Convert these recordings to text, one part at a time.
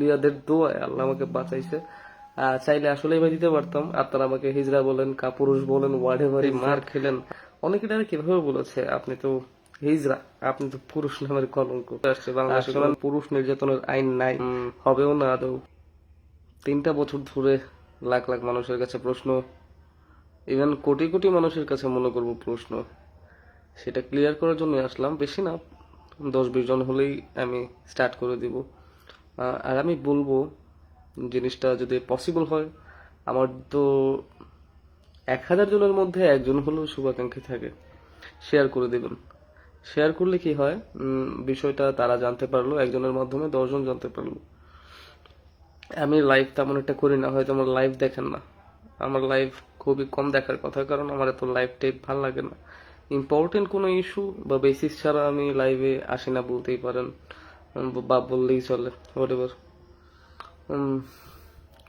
লিয়াদের দোয়ায় আল্লাহ আমাকে বাঁচাইছে। চাইলে আসলে এবার দিতে পারতাম। আপনারা আমাকে হিজড়া বলেন কাপুরুষ বলেন ওয়ার্ডে বাড়ি মার খেলেন। অনেকে তারা কীভাবে বলেছে আপনি তো হিজড়া আপনি তো পুরুষ নামের কলঙ্ক। আসছে পুরুষ নির্যাতনের আইন নাই। হবেও না আদৌ। তিনটা বছর ধরে লাখ লাখ মানুষের কাছে প্রশ্ন ইভেন কোটি কোটি মানুষের কাছে মনে করব প্রশ্ন। সেটা ক্লিয়ার করার জন্য আসলাম। বেশি না দশ বিশ জন হলেই আমি স্টার্ট করে দিব। আর আমি বলব, জিনিসটা যদি পসিবল হয়, আমার তো এক হাজার জনের মধ্যে একজন হলেও শুভাকাঙ্ক্ষী থাকে। শেয়ার করে দেবেন। শেয়ার করলে কি হয়? বিষয়টা তারা জানতে পারল, একজনের মাধ্যমে দশজন জানতে পারল। আমি লাইভ তেমন একটা করি না, হয়তো আমার লাইভ দেখেন না। আমার লাইভ খুবই কম দেখার কথা, কারণ আমার এত লাইভ টাইপ ভালো লাগে না। ইম্পর্টেন্ট কোনো ইস্যু বা বেসিস ছাড়া আমি লাইভে আসি না বলতেই পারেন। বা বললেই চলে হোয়াট এভার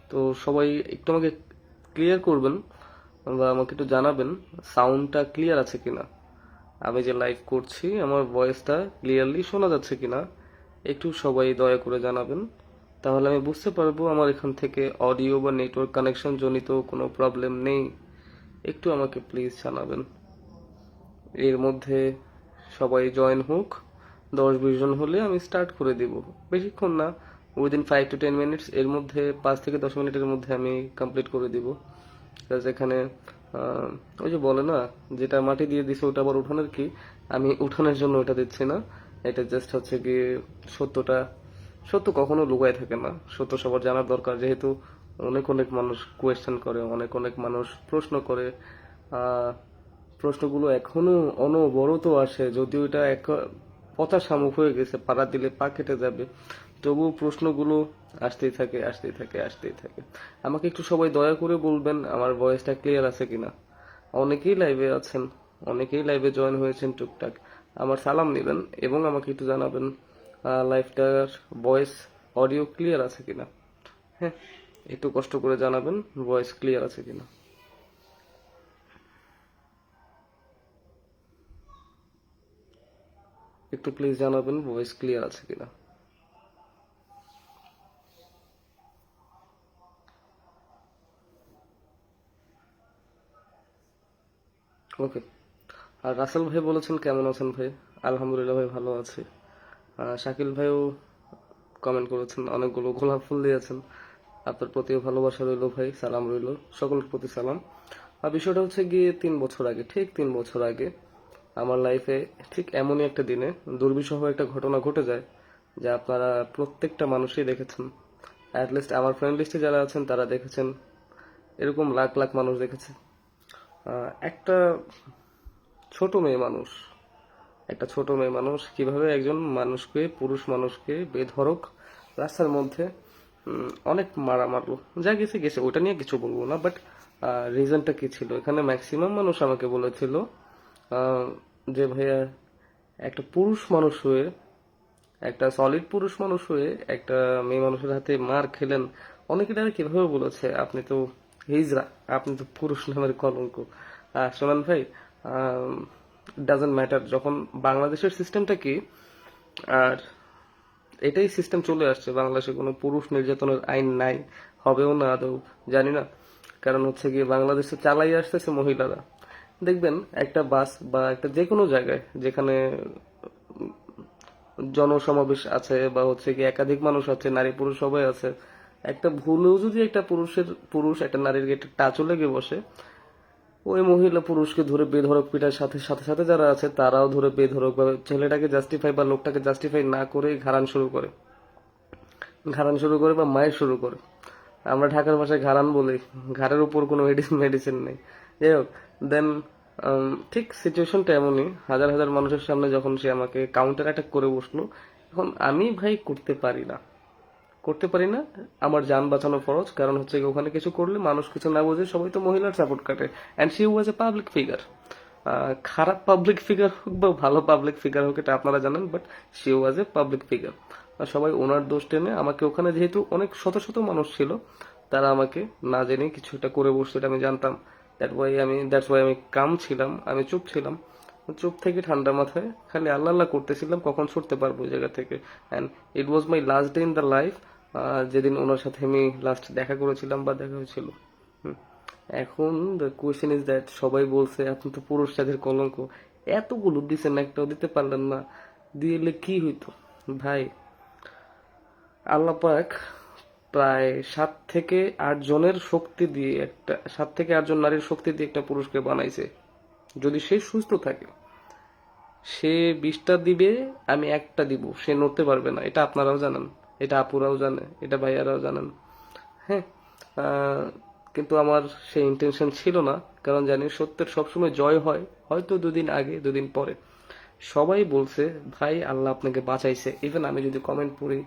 তো সবাই একটু আমাকে ক্লিয়ার করবেন বা আমাকে একটু জানাবেন সাউন্ডটা ক্লিয়ার আছে কিনা। আমি যে লাইভ করছি, আমার ভয়েসটা ক্লিয়ারলি শোনা যাচ্ছে কিনা, একটু সবাই দয়া করে জানাবেন। তাহলে আমি বুঝতে পারব আমার এখান থেকে অডিও বা নেটওয়ার্ক কানেকশন জনিত কোনো প্রবলেম নেই। একটু আমাকে প্লিজ জানাবেন। এর মধ্যে সবাই জয়েন হোক। দশ বিশ জন হলে আমি স্টার্ট করে দিব। বেশিক্ষণ না within five to ten minutes এর মধ্যে, পাঁচ থেকে দশ মিনিটের মধ্যে আমি কমপ্লিট করে দিব। Because এখানে ওই যে বলে না, যেটা মাটি দিয়ে দিছে ওটা আবার উঠানের কি? আমি উঠানের জন্য ওটা দিচ্ছি না। এটা জাস্ট হচ্ছে কি সত্যটা, সত্য কখনো লুকায় থাকে না। সত্য সবার জানার দরকার। যেহেতু অনেক অনেক মানুষ কোয়েশ্চেন করে, অনেক অনেক মানুষ প্রশ্ন করে। প্রশ্নগুলো এখনও অনবরত আসে, যদিও এটা এক পচা শামুক হয়ে গেছে, পাড়া দিলে পা কেটে যাবে। তবুও প্রশ্নগুলো আসতেই থাকে আসতেই থাকে আসতেই থাকে। আমাকে একটু সবাই দয়া করে বলবেন, আমার ভয়েসটা ক্লিয়ার আছে কিনা? অনেকেই লাইভে আছেন, অনেকেই লাইভে জয়েন হয়েছেন টুকটাক। আমার সালাম নেবেন এবং আমাকে একটু জানাবেন লাইভটার ভয়েস অডিও ক্লিয়ার আছে কিনা? হ্যাঁ একটু কষ্ট করে জানাবেন ভয়েস ক্লিয়ার আছে কিনা? একটু প্লিজ জানাবেন ভয়েস ক্লিয়ার আছে কিনা? ওকে আর রাসেল ভাই বলেছেন, কেমন আছেন ভাই? আলহামদুলিল্লাহ ভাই ভালো আছে। শাকিল ভাইও কমেন্ট করেছেন, অনেকগুলো গোলাপ ফুল দিয়েছেন। আপনার প্রতিও ভালোবাসা রইল ভাই, সালাম রইল, সকলের প্রতি সালাম। আর বিষয়টা হচ্ছে গিয়ে তিন বছর আগে, ঠিক তিন বছর আগে আমার লাইফে ঠিক এমনই একটা দিনে দুর্বিষহ একটা ঘটনা ঘটে যায়, যা আপনারা প্রত্যেকটা মানুষই দেখেছেন। অ্যাটলিস্ট আমার ফ্রেন্ড লিস্টে যারা আছেন, তারা দেখেছেন। এরকম লাখ লাখ মানুষ দেখেছে। একটা ছোট মেয়ে মানুষ, একটা ছোট মেয়ে মানুষ কীভাবে একজন মানুষকে, পুরুষ মানুষকে বেধরক রাস্তার মধ্যে অনেক মারা মারলো। যা গেছে গেছে। ওটা নিয়ে কিছু বলব না বাট রিজনটা কি ছিল? এখানে ম্যাক্সিমাম মানুষ আমাকে বলেছিল যে ভাইয়া একটা পুরুষ মানুষ হয়ে, একটা সলিড পুরুষ মানুষ হয়ে একটা মেয়ে মানুষের হাতে মার খেলেন, অনেকে তারা কীভাবে বলেছে? আপনি তো হিজরা, আপনি তো পুরুষ নামের কলঙ্ক। শোনান ভাই ডাজেন্ট ম্যাটার যখন বাংলাদেশের সিস্টেমটা কি, আর এটাই সিস্টেম চলে আসছে, বাংলাদেশে কোনো পুরুষ নির্যাতনের আইন নাই, হবেও না আদৌ, জানি না। কারণ হচ্ছে গিয়ে বাংলাদেশে চালাই আসতেছে মহিলারা। দেখবেন একটা বাস বা একটা যে কোনো জায়গায় যেখানে জনসমাবেশ আছে বা হচ্ছে কি একাধিক মানুষ আছে, নারী পুরুষ সবাই আছে, একটা ভুলেও যদি একটা পুরুষের, পুরুষ একটা নারীর গেটে টাচও লেগে বসে, ওই মহিলা পুরুষকে ধরে বেধরক পিটার সাথে সাথে সাথে যারা আছে তারাও ধরে বেধরক ভাবে ছেলেটাকে জাস্টিফাই বা লোকটাকে জাস্টিফাই না করে ঘাড়ান শুরু করে। ঘাড়ান শুরু করে বা মায়ের শুরু করে। আমরা ঢাকার ভাষায় ঘাড়ান বলি। ঘাড়ের উপর কোনো মেডিসিন মেডিসিন নেই। যাই হোক দেন ঠিক সিচুয়েশনটা এমনই। হাজার হাজার মানুষের সামনে যখন সে আমাকে কাউন্টার অ্যাটাক করে বসল, এখন আমি ভাই করতে পারি না। করতে পারি না, আমার যান বাঁচানো ফরজ। কারণ হচ্ছে ওখানে কিছু করলে মানুষ কিছু না বোঝে, সবাই তো মহিলার সাপোর্ট কাটে। And she was a public figure খারাপ পাবলিক ফিগার হোক বা ভালো পাবলিক ফিগার হোক, এটা আপনারা জানেন but she was a public figure আর সবাই ওনার দোষ টেনে আমাকে ওখানে যেহেতু অনেক শত শত মানুষ ছিল, তারা আমাকে না জেনে কিছু একটা করে বসছে এটা আমি জানতাম। দ্যাট ওয়াই আমি দ্যাটস ওয়াই আমি কাম ছিলাম, আমি চুপ ছিলাম। চুপ থেকে ঠান্ডা মাথায় খালি আল্লাহ আল্লাহ করতেছিলাম, কখন ছুটতে পারব ওই জায়গা থেকে। And it was my last day in the life যেদিন ওনার সাথে আমি লাস্ট দেখা করেছিলাম বা দেখা হয়েছিল। এখন দ্য কোয়েশ্চেন ইজ দ্যাট সবাই বলছে, আপনি তো পুরুষ জাতির কলঙ্ক। এতগুলো দিচ্ছেন একটাও দিতে পারলেন না। দিলে কি হইতো? ভাই আল্লাহ পাক প্রায় সাত থেকে আট জনের শক্তি দিয়ে একটা, সাত থেকে আট জন নারীর শক্তি দিয়ে একটা পুরুষকে বানাইছে। যদি সে সুস্থ থাকে, সে বিশটা দিবে, আমি একটা দিব, সে নড়তে পারবে না। এটা আপনারাও জানেন, এটা আপুরাও জানে, এটা ভাইয়ারাও জানেন। হ্যাঁ কিন্তু আমার সেই ইন্টেনশন ছিল না, কারণ জানি সত্যের সবসময় জয় হয়, হয়তো দুদিন আগে, দুদিন পরে। সবাই বলছে, ভাই, আল্লাহ আপনাকে বাঁচাইছে। ইভেন আমি যদি কমেন্ট পড়ি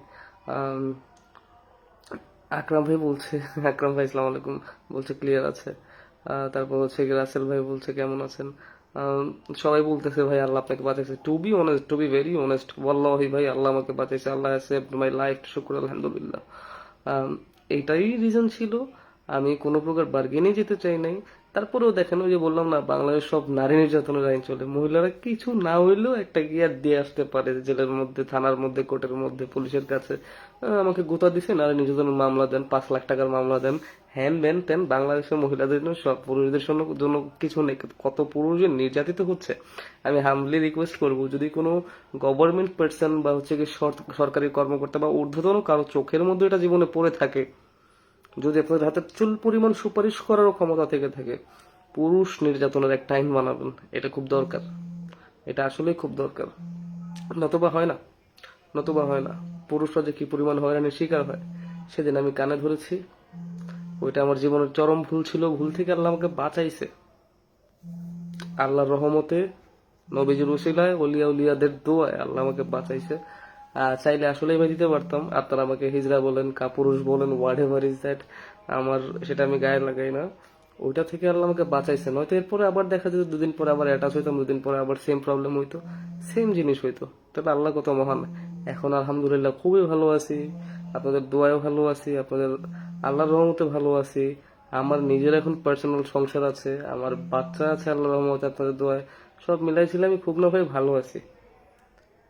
আকরাম ভাই বলছে, আকরাম ভাই ইসলাম আলাইকুম, বলছে ক্লিয়ার আছে। তারপর হচ্ছে রাসেল ভাই বলছে কেমন আছেন? সবাই বলতেছে, ভাই, আল্লাহ আপনাকে বাঁচাইছে। To be honest to be very honest ওয়াল্লাহি ভাই, আল্লাহ আমাকে বাঁচাইছে। আল্লাহ সেভড মাই লাইফ শুক্র, আলহামদুলিল্লাহ। এইটাই রিজন ছিল। আমি কোনো প্রকার বার্গেনে যেতে চাই নাই। তারপরেও দেখেন ওই যে বললাম না, বাংলাদেশ সব নারী নির্যাতনের আইন চলে। মহিলারা কিছু না হইলেও একটা গিয়ার দিয়ে আসতে পারে, জেলের মধ্যে, থানার মধ্যে, কোর্টের মধ্যে, পুলিশের কাছে। আমাকে গোতা দিছে, নারী নির্যাতনের মামলা দেন, পাঁচ লাখ টাকার মামলা দেন। হ্যান ব্যান তেন বাংলাদেশের মহিলাদের জন্য, সব পুরুষদের জন্য কিছু নেই। কত পুরুষের নির্যাতিত হচ্ছে? আমি হামলি রিকোয়েস্ট করব, যদি কোনো গভর্নমেন্ট পার্সন বা হচ্ছে সরকারি কর্মকর্তা বা ঊর্ধ্বতন কারও চোখের মধ্যে এটা জীবনে পড়ে থাকে যদি আপনাদের হাতে চুল পরিমাণ সুপারিশ করারও ক্ষমতা থেকে থাকে, পুরুষ নির্যাতনের একটা আইন বানাবেন, এটা খুব দরকার। এটা আসলেই খুব দরকার। নতুবা হয় না, নতুবা হয় না। পুরুষরা যে কি পরিমাণ হয়রানির শিকার হয়, সেদিন আমি কানে ধরেছি। ওইটা আমার জীবনের চরম ভুল ছিল, ভুল থেকে আল্লাহ আমাকে বাঁচাইছে। আল্লাহর রহমতে নবীজির উসিলায় অলিয়া উলিয়াদের দোয়ায় আল্লাহ আমাকে বাঁচাইছে। চাইলে আসলেই এবার দিতে পারতাম। আপনারা আমাকে হিজরা বলেন, কাপুরুষ বলেন হোয়াট এভার ইজ দ্যাট আমার সেটা আমি গায়ে লাগাই না। ওইটা থেকে আল্লাহ আমাকে বাঁচাইছে নয়তো এরপরে আবার দেখা যেত, দুদিন পরে আবার অ্যাটাচ হইতাম, দুদিন পরে আবার সেম প্রবলেম হইতো সেম জিনিস হইতো। তাহলে আল্লাহ কত মহান। এখন আলহামদুলিল্লাহ খুবই ভালো আছি, আপনাদের দোয়ায়ও ভালো আছি, আপনাদের আল্লাহর রহমতে ভালো আছি। আমার নিজের এখন পার্সোনাল সংসার আছে, আমার বাচ্চা আছে আল্লাহর রহমতে আপনাদের দোয়ায়। সব মিলাইছিলাম, আমি খুব না ভাই ভালো আছি।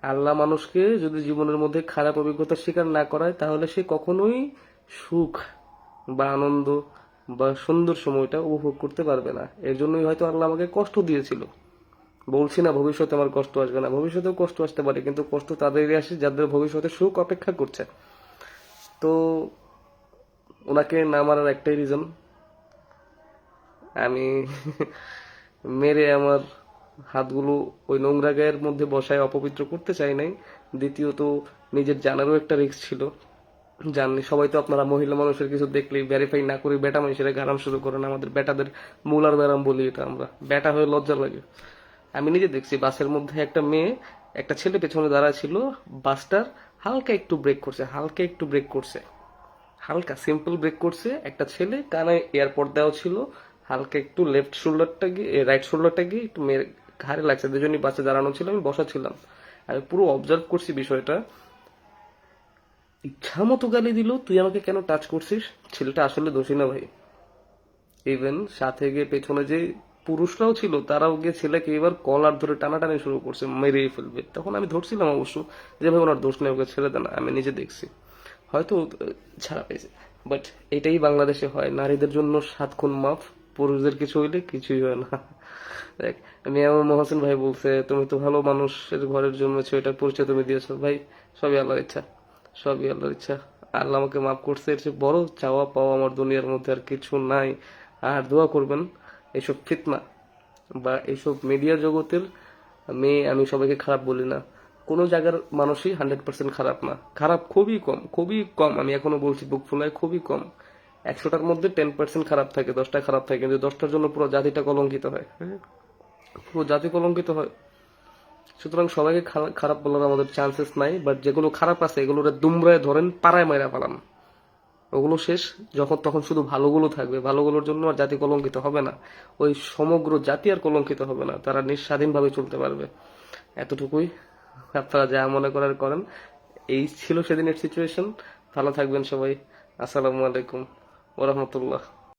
আল্লাহ মানুষকে যদি জীবনের মধ্যে খারাপ অভিজ্ঞতার শিকার না করায়, তাহলে সে কখনোই সুখ বা আনন্দ বা সুন্দর সময়টা উপভোগ করতে পারবে না। এর জন্যই হয়তো আল্লাহ আমাকে কষ্ট দিয়েছিল। বলছি না ভবিষ্যতে আমার কষ্ট আসবে না। ভবিষ্যতেও কষ্ট আসতে পারে, কিন্তু কষ্ট তাদেরই আসে যাদের ভবিষ্যতে সুখ অপেক্ষা করছে। তো ওনাকে না মারার একটাই রিজন আমি মেরে আমার হাতগুলো ওই নোংরা গায়ের মধ্যে বসায় অপবিত্র করতে চাই নাই। দ্বিতীয়ত, নিজের জানারও একটা রিস্ক ছিল। জাননি সবাই তো আপনারা মহিলা মানুষের কিছু দেখলেই ভেরিফাই না করে বেটা মানুষের গারাম শুরু করেন। আমাদের বেটাদের মূলার ব্যারাম বলি এটা আমরা। বেটা হয়ে লজ্জা লাগে। আমি নিজে দেখছি বাসের মধ্যে একটা মেয়ে, একটা ছেলে পেছনে দাঁড়া ছিল। বাসটার হালকা একটু ব্রেক করছে, হালকা একটু ব্রেক করছে। হালকা সিম্পল ব্রেক করছে। একটা ছেলে কানে এয়ারপোর্ট দেওয়া ছিল। হালকা একটু লেফট শোল্ডারটা গিয়ে রাইট শোল্ডারটা গিয়ে একটু মেয়ের ঘাড়ে লাগছে। দুজনই বাসে দাঁড়ানো ছিল, আমি বসা ছিলাম আমি পুরো অবজার্ভ করছি বিষয়টা। ইচ্ছা মতো গালি দিল, তুই আমাকে কেন টাচ করছিস? ছেলেটা আসলে দোষী না ভাই। ইভেন সাথে গিয়ে পেছনে যে পুরুষরাও ছিল, তারাও গিয়ে ছেলেকে এবার কলার ধরে টানাটানি শুরু করছে, মেরেই ফেলবে। তখন আমি ধরছিলাম অবশ্য যে ভাই ওনার দোষ নেই, ওকে ছেড়ে দেন, আমি নিজে দেখছি। হয়তো ছাড়া পেয়েছে। বাট এটাই বাংলাদেশে হয়, নারীদের জন্য সাত খুন মাফ। পুরুষদের কিছু হইলে কিছুই হয় না। দেখ মিয়ামুর মহসিন ভাই বলছে, তুমি তো ভালো মানুষের ঘরের জন্মেছো এটার পরিচয় তুমি দিয়েছ। ভাই, সবই আল্লাহর ইচ্ছা, সবই আল্লাহর ইচ্ছা। আল্লাহ আমাকে মাফ করছে, এর বড় চাওয়া পাওয়া আমার দুনিয়ার মধ্যে আর কিছু নাই। আর দোয়া করবেন এইসব ফিতনা বা এইসব মিডিয়া জগতের মেয়ে আমি সবাইকে খারাপ বলি না। কোনো জায়গার মানুষই হান্ড্রেড পার্সেন্ট খারাপ না। খারাপ খুবই কম খুবই কম। আমি এখনও বলছি, বুক ফুলায় খুবই কম। একশোটার মধ্যে টেন পার্সেন্ট খারাপ থাকে, দশটা খারাপ থাকে, কিন্তু দশটার জন্য পুরো জাতিটা কলঙ্কিত হয় হ্যাঁ? পুরো জাতি কলঙ্কিত হয়। সুতরাং সবাইকে খারা- খারাপ বলার আমাদের চান্সেস নাই বাট যেগুলো খারাপ আছে এগুলো দুমরায় ধরেন, পাড়ায় মাইরা পালান ওগুলো শেষ, যখন তখন শুধু ভালোগুলো থাকবে, ভালোগুলোর জন্য আর জাতি কলঙ্কিত হবে না। ওই সমগ্র জাতি আর কলঙ্কিত হবে না, তারা নিঃস্বাধীনভাবে চলতে পারবে। এতটুকুই। আপনারা যা মনে করার করেন। এই ছিল সেদিনের সিচুয়েশন ভালো থাকবেন সবাই। আসসালামু আলাইকুম। ওরহমতুল্লাহ